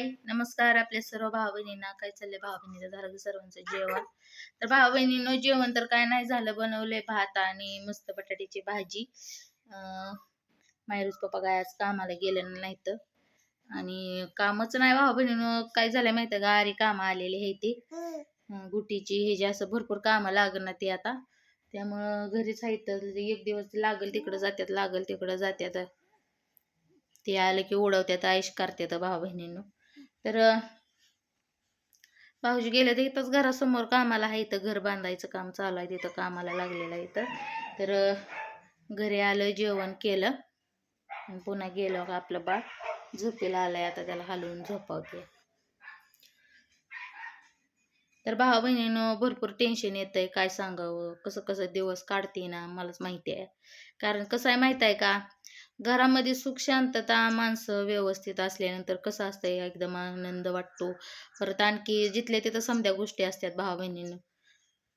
हाय नमस्कार आपल्या सर्व भाऊ बहिणींना काय चाललंय भाऊ बहिणीचं झालं सर्वांचं जेवण? तर भाऊ बहिणीनं जेवण तर काय नाही झालं. बनवलंय भात आणि मस्त बटाट्याची भाजी. अं, पप्पा काय आज कामाला गेलं नाही तर आणि कामच नाही भाऊ बहिणीनं काय झालंय माहिती का? गारी कामं आलेली आहे ती. गुटीची हे जे असं भरपूर कामं लागणार ते आता. त्यामुळं घरीच आहे तर एक दिवस लागल तिकडं जात्यात लागल तिकडं जात्यात. ते आलं की उडवत्यात आईश करतात भाऊ बहिणींनो तर भाऊजी गेले तर इथंच घरासमोर कामाला आहे. इथं घर बांधायचं काम चालू आहे. तिथं कामाला लागलेलं आहे इथं. तर घरी आलं जेवण केलं. पुन्हा गेलो का आपलं बाळ. झोपेला आलंय. आता त्याला हलवून झोपावते. तर भावा बहिणीनं भरपूर टेन्शन येतंय. काय सांगावं? कसं कसं दिवस काढते ना मलाच माहिती आहे. कारण कसं आहे माहीत आहे का? घरामध्ये सुख शांतता माणसं व्यवस्थित असल्यानंतर कसं असतंय एकदम आनंद वाटतो. परत आणखी जिथल्या तिथं समध्या गोष्टी असतात भाऊ बहिणीनं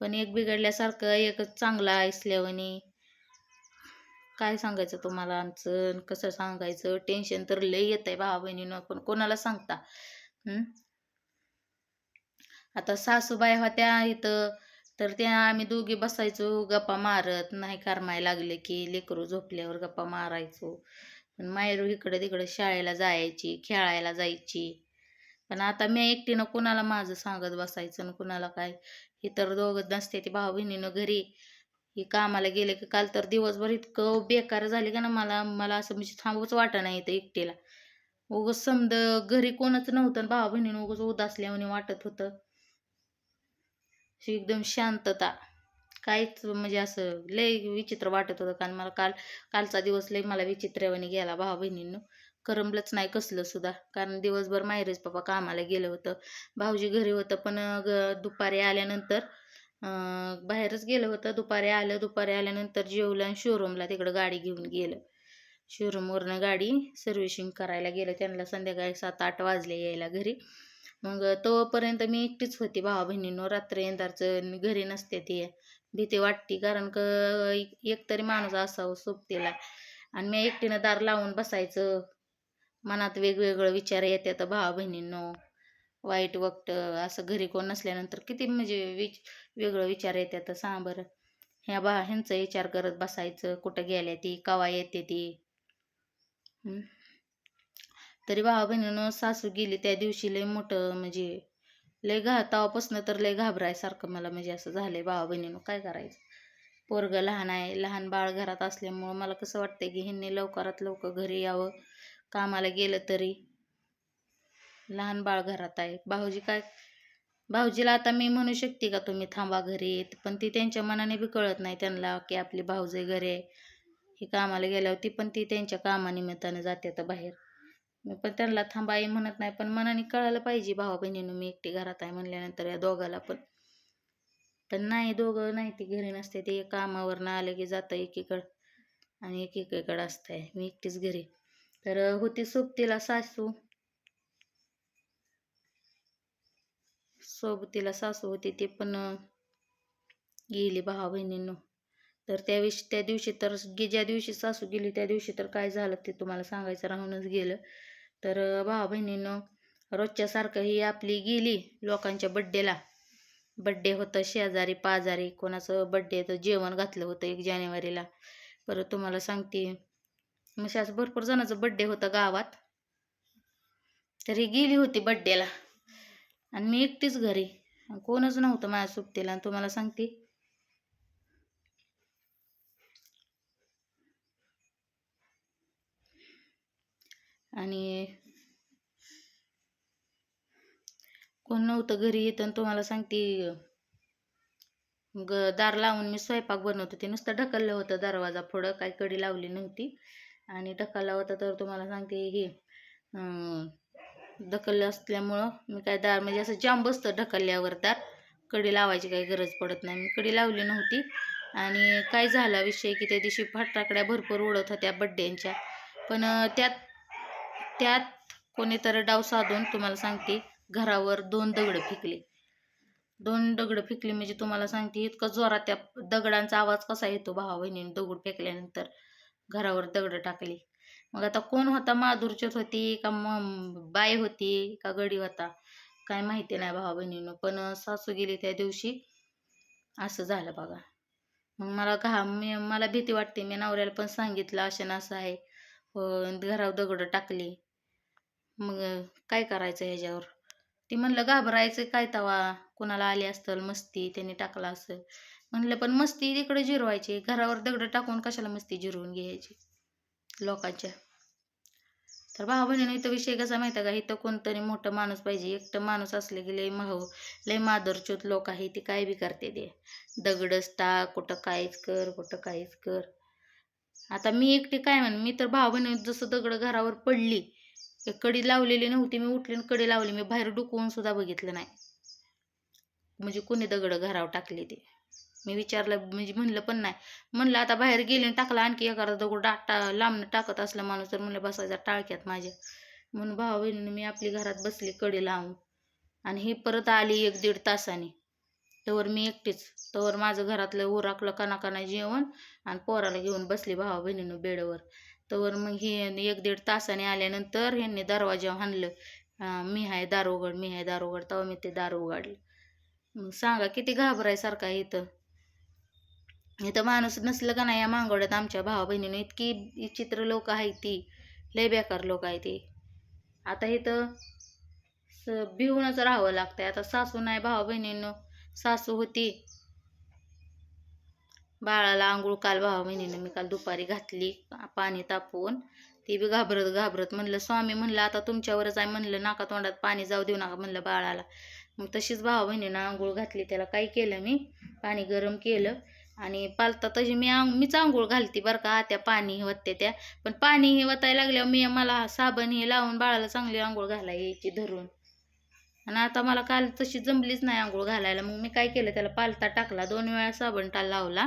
पण एक बिघडल्यासारखं एक चांगला असल्यावानी काय सांगायचं तुम्हाला? आमचं आणि कसं सांगायचं? टेन्शन तर लय येत आहे भाऊ बहिणीनं पण कोणाला सांगता? हम्म आता सासूबाई होत्या इथं तर त्या आम्ही दोघी बसायचो गप्पा मारत. नाही कारमाय लागले की लेकरू झोपल्यावर गप्पा मारायचो. पण मायरू इकडं तिकडं शाळेला जायची खेळायला जायची. पण आता मी एकटीनं कुणाला माझं सांगत बसायचं आणि कुणाला काय? हे तर दोघं नसते ते भाऊ बहिणीनं घरी. हे कामाला गेले की काल तर दिवसभर इतकं बेकार झाले का ना मला मला असं म्हणजे थांबूच वाटत नाही इथं एकटीला. उगच समद घरी कोणच नव्हतं भाऊ बहिणीनं उगच उदासल्यावानी वाटत होतं. अशी एकदम शांतता. काहीच म्हणजे असं लय विचित्र वाटत होतं कारण मला काल कालचा दिवस लय मला विचित्रवाणी गेला भाऊ बहिणींनो. करमलंच नाही कसलं सुद्धा. कारण दिवसभर माहेरच पप्पा कामाला गेलं होतं. भाऊजी घरी होतं पण ग दुपारी आल्यानंतर बाहेरच गेलं होतं. दुपारी आलं दुपारी आल्यानंतर जेवलं आणि शोरूमला तिकडं गाडी घेऊन गेलं. शोरूमवरनं गाडी सर्व्हिसिंग करायला गेलं. त्यांना संध्याकाळी सात आठ वाजले यायला घरी. मग तोपर्यंत मी एकटीच होती भावा बहिणींनो. रात्र येंदारचं घरी नसते ती. भीती वाटते कारण क एक तरी माणूस असावं सोबतीला. आणि मी एकटीनं दार लावून बसायचं. मनात वेगवेगळं विचार येतात भावा बहिणींनो. वाईट वक्त असं घरी कोण नसल्यानंतर किती म्हणजे विच वेगळं विचार येतात सांग बरं. ह्या बा ह्यांचा विचार करत बसायचं. कुठं गेल्या ती? कवा येते ती? तरी भावा बहिणीनं सासू गेली त्या दिवशी लय मोठं म्हणजे लय घा तेव्हापासनं तर लय घाबरायसारखं मला म्हणजे असं झालंय भावा बहिणीनं काय करायचं? पोरगं लहान आहे लहान बाळ घरात असल्यामुळं मला कसं वाटतंय की ह्यांनी लवकरात लवकर घरी यावं कामाला गेलं तरी. लहान बाळ घरात आहे. भाऊजी काय भाऊजीला आता मी म्हणू शकते का तुम्ही थांबा घरी पण ती त्यांच्या मनाने बी कळत नाही त्यांना की आपली भाऊजे घरी आहे. ही कामाला गेल्यावर ती पण ती त्यांच्या कामानिमित्तानं जाते तर बाहेर. मी पण त्यांना थांबाई म्हणत नाही पण मनाने कळायला पाहिजे भावा बहिणीनं मी एकटी घरात आहे म्हणल्यानंतर या दोघाला पण. पण नाही दोघं नाही ती घरी नसते ते कामावरनं आलं की जातं एकीकडं आणि एकीकडं असतंय. मी एकटीच घरी. तर होती सोबतीला सासू. सोबतीला सासू होती ते पण गेली भावा बहिणींनो. तर त्याविषयी त्या दिवशी तर ज्या दिवशी सासू गेली त्या दिवशी तर काय झालं ते तुम्हाला सांगायचं राहूनच गेलं. तर भावा बहिणीनं रोजच्यासारखं ही आपली गेली लोकांच्या बड्डेला बड्डे होतं शेजारी पाजारी कोणाचं बड्डे तर जेवण घातलं होतं एक जानेवारीला. परत तुम्हाला सांगते. मग असं भरपूर जणांचं बड्डे होतं गावात. तरी गेली होती बड्डेला आणि मी एकटीच घरी. कोणच नव्हतं माझ्या सुट्टीला. आणि तुम्हाला सांगते. आणि कोण नव्हतं घरी येतं आणि तुम्हाला सांगते ग दार लावून मी स्वयंपाक बनवत. होते नुसतं ढकललं होतं दरवाजा पुढं काही कडी लावली नव्हती. आणि ढकलला होता तर तुम्हाला सांगते हे ढकललं असल्यामुळं मी काय दार म्हणजे असं जाम बसतं ढकलल्यावर दार. कडी लावायची काही गरज पडत नाही. मी कडी लावली नव्हती. आणि काय झाला विषय की त्या दिवशी फटाकड्या भरपूर उडत होत्या बड्ड्यांच्या पण त्यात त्यात कोणीतरी डाव साधून तुम्हाला सांगते घरावर दोन दगड फेकले. दोन दगड फेकले म्हणजे तुम्हाला सांगते इतकं जोरात त्या दगडांचा आवाज कसा येतो भावा बहिणीने दगड फेकल्यानंतर. घरावर दगड टाकली. मग आता कोण होता? माधुरच्यात होती का म बाई होती का गडी होता? काय माहिती नाही भावा बहिणीनं पण सासू गेली त्या दिवशी. असं झालं बघा. मग मला घा मी मला भीती वाटते. मी नवऱ्याला पण सांगितलं असं ना असं आहे. घरावर दगड टाकली. मग काय करायचं ह्याच्यावर? ती म्हणलं घाबरायचं काय तवा? कुणाला आली असतं मस्ती त्यांनी टाकला असेल म्हणलं पण मस्ती तिकडे जिरवायची. घरावर दगड टाकून कशाला मस्ती जिरवून घ्यायची? लोकांच्या. तर भाऊ बहिणीनं इथं विषय कसा माहिती आहे का? इथं कोणतरी मोठं माणूस पाहिजे. एकटं माणूस असले की लय माहू लय मादरच्यूत लोक आहे ती काय बी करते ते. दगडच टाक कुठं काहीच कर कुठं काहीच कर. आता मी एकटी काय म्हण मी तर भाऊ बहिणी जसं दगड घरावर पडली कडी लावलेली नव्हती मी उठली आणि कडी लावली. मी बाहेर डुकवून सुद्धा बघितलं नाही. म्हणजे कोणी दगड घरावर टाकली ते. मी विचारलं म्हणजे म्हणलं पण नाही. म्हणलं आता बाहेर गेले आणि टाकला आणखी एखादा दगड डाटा लांबनं टाकत असला माणूस तर म्हणलं बसायचा टाळक्यात माझ्या. म्हणून भावा बहिणीने मी आपली घरात बसली कडी लावून. आणि ही परत आली एक दीड तासाने. तवर मी एकटीच. तवर माझं घरातलं उराकलं कणाकणा जेवण आणि पोराला घेऊन बसली भावा बहिणीनं बेडवर. तर मग हे एक दीड तासाने आल्यानंतर ह्यांनी दरवाजा हाणलं. मी आहे दार उघड मी आहे दार उघड तेव्हा मी ते दार उघडलं. मग सांगा किती घाबरायसारखा इथं? इथं माणूस नसलं का नाही या मांगवड्यात आमच्या भावा बहिणीनं इतकी विचित्र लोक आहेत ती. लय बेकार लोक आहे ती आता इथं स भिवूनच राहावं लागतंय. आता सासू नाही भावा बहिणीनं सासू होती. बाळाला आंघोळ काल भावा बहिणीनं मी काल दुपारी घातली पाणी तापवून. ती बी घाबरत घाबरत म्हणलं स्वामी म्हणलं आता तुमच्यावरच आहे. म्हणलं नाका तोंडात पाणी जाऊ देऊ नका म्हणलं बाळाला. मग तशीच भावा बहिणीनं आंघोळ घातली त्याला काय केलं मी पाणी गरम केलं. आणि पालता तशी मी आंग मीच आंघोळ घालते बरं का त्या पाणी वत्ते त्या. पण पाणी हे वतायला लागल्यावर मी मला साबण हे लावून बाळाला चांगली आंघोळ घालाय यायची धरून. आणि आता मला काल तशी जमलीच नाही आंघोळ घालायला. मग मी काय केलं त्याला पालता टाकला. दोन वेळा साबण टा लावला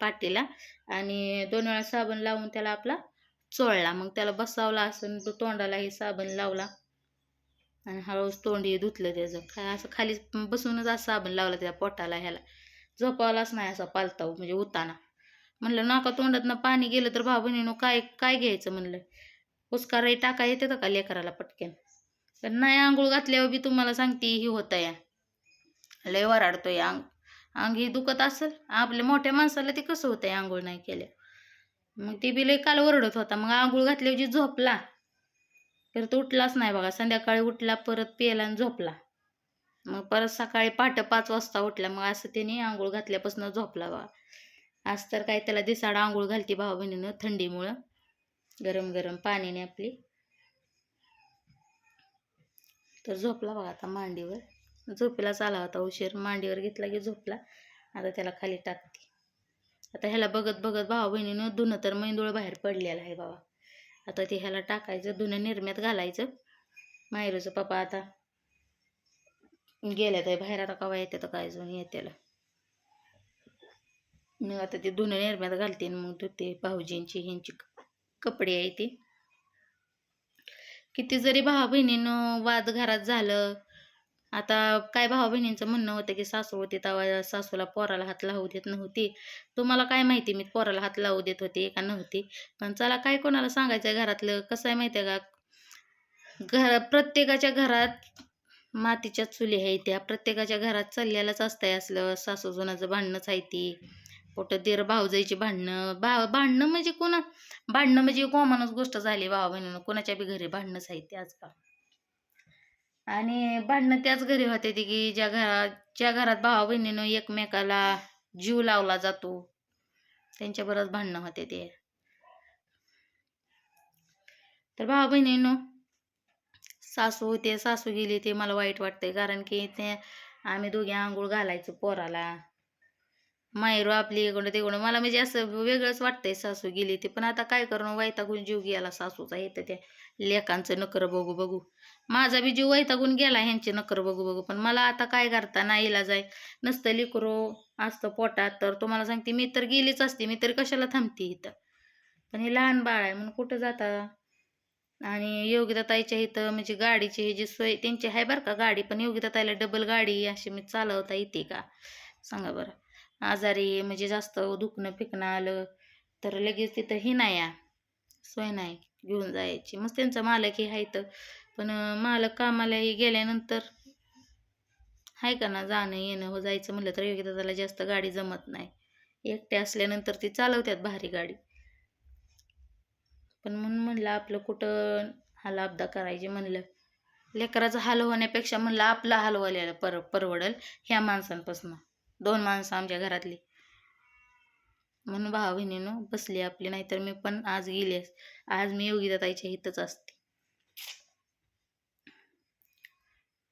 पाटीला आणि दोन वेळा साबण लावून त्याला आपला चोळला. मग त्याला बसावला असं तो तोंडालाही साबण लावला आणि हळूच तोंडी धुतलं त्याचं. काय असं खाली बसूनच असं साबण लावला त्या पोटाला ह्याला. झोपावलाच नाही असा पालता म्हणजे उताना. म्हणलं नाका तोंडातनं पाणी गेलं तर भाऊ बहिणीनो काय काय घ्यायचं म्हणलं? उस्काराई टाका येते का लेकराला पटकन? पण नाही आंघोळ घातल्यावर बी तुम्हाला सांगते ही होता या लय वराडतोय अंग अंग ही दुखत असेल आपल्या मोठ्या माणसाला ते कसं होतंय आंघोळ नाही केल्या. मग ते बी लय काल ओरडत होता मग आंघोळ घातल्यावर जी झोपला परत उठलाच नाही बघा संध्याकाळी उठला परत पेला आणि झोपला. मग परत सकाळी पहाटे पाच वाजता उठला मग असं त्याने आंघोळ घातल्यापासून झोपला बघा. आज तर काय त्याला दिसाड आंघोळ घालते भाऊ बहिणीनं थंडीमुळं. गरम गरम पाण्याने आपली. तर झोपला बघा आता मांडीवर. झोपेलाच आला होता उशीर. मांडीवर घेतला की झोपला. आता त्याला खाली टाकते. आता ह्याला बघत बघत भावा बहिणीनं धुणं तर मैंदूळ बाहेर पडलेलं आहे बाबा. आता ते ह्याला टाकायचं धुणं निर्म्यात घालायचं. मायरूचं पप्पा आता गेल्या तर बाहेर. आता कवा येते तर काय जाऊन येत्याला मग आता ते धुणं निर्म्यात घालते आणि मग ते भाऊजींची ह्यांची कपडे आहे ती. किती जरी भावा बहिणीनं वाद घरात झालं आता काय भावा बहिणींचं म्हणणं होतं की सासू होती तेव्हा सासूला पोराला हात लावू देत नव्हती. तुम्हाला काय माहिती मी पोराला हात लावू देत होते का नव्हती? पण चला काय कोणाला सांगायचं आहे घरातलं? कसं आहे माहिती आहे का? घर प्रत्येकाच्या घरात मातीच्या चुली आहे त्या. प्रत्येकाच्या घरात चाललेलंच असतंय असलं. सासू जुनाचं भांडणंच आहे ती. कुठं दीर भावजाईची भांडणं भा भांडणं म्हणजे कोणा भांडणं म्हणजे कॉमनच गोष्ट झाली भावा बहिणीनं. कोणाच्या बी घरी भांडणंच आहे ते आजकाल. आणि भांडणं त्याच घरी होते ती की ज्या घरात ज्या घरात भावा बहिणीनं एकमेकाला जीव लावला जातो त्यांच्याबरोबर भांडणं होते ते. तर भावा बहिणीनो सासू होते सासू गेली ते मला वाईट वाटतंय. कारण की ते आम्ही दोघे आंघोळ घालायचो पोराला. मायरू आपली इकडं तिकडं. मला म्हणजे असं वेगळंच वाटतंय सासू गेली ते. पण आता काय करणं वैतागून जीव गेला सासूचा येतं त्या लेखांचं नकर बघू बघू. माझा बी जीव वैतागून गेला ह्यांचे नकर बघू बघू. पण मला आता काय करता नाही जाय. नसतं लिकरो असतं पोटात तर तुम्हाला सांगते मी तर गेलीच असते मी तरी कशाला थांबते इथं? पण हे लहान बाळ आहे म्हणून कुठं जाता? आणि योगिताताईच्या इथं म्हणजे गाडीची ही जी सोय त्यांची आहे बरं का गाडी पण योगिताताईला डबल गाडी अशी मी चालवता येते का? सांगा बरं. आजारी म्हणजे जास्त दुखणं फिकणं आलं तर लगेच तिथं हे नाही या सोय नाही घेऊन जायची. मग त्यांचा मालकही आहे तर पण मालक कामाला गेल्यानंतर आहे का ना जाणं येणं हो जायचं म्हणलं तर योग्य दादाला जास्त गाडी जमत नाही. एकटे असल्यानंतर ती चालवतात भारी गाडी. पण म्हणून म्हणलं आपलं कुठं हाला अपदा करायचे म्हणलं. लेकराचा हाल होण्यापेक्षा म्हणलं आपला हाल व्हायला पर परवडल ह्या माणसांपासून. दोन माणसं आमच्या घरातली. म्हणून भावा बहिणीनं बसली आपली नाहीतर मी पण आज गेली आज मी योगिता ताईच्या इथंच असते.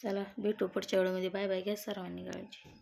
चला भेटू पुढच्या वेळेमध्ये बाय बाय घ्या सर्वांनी काळजी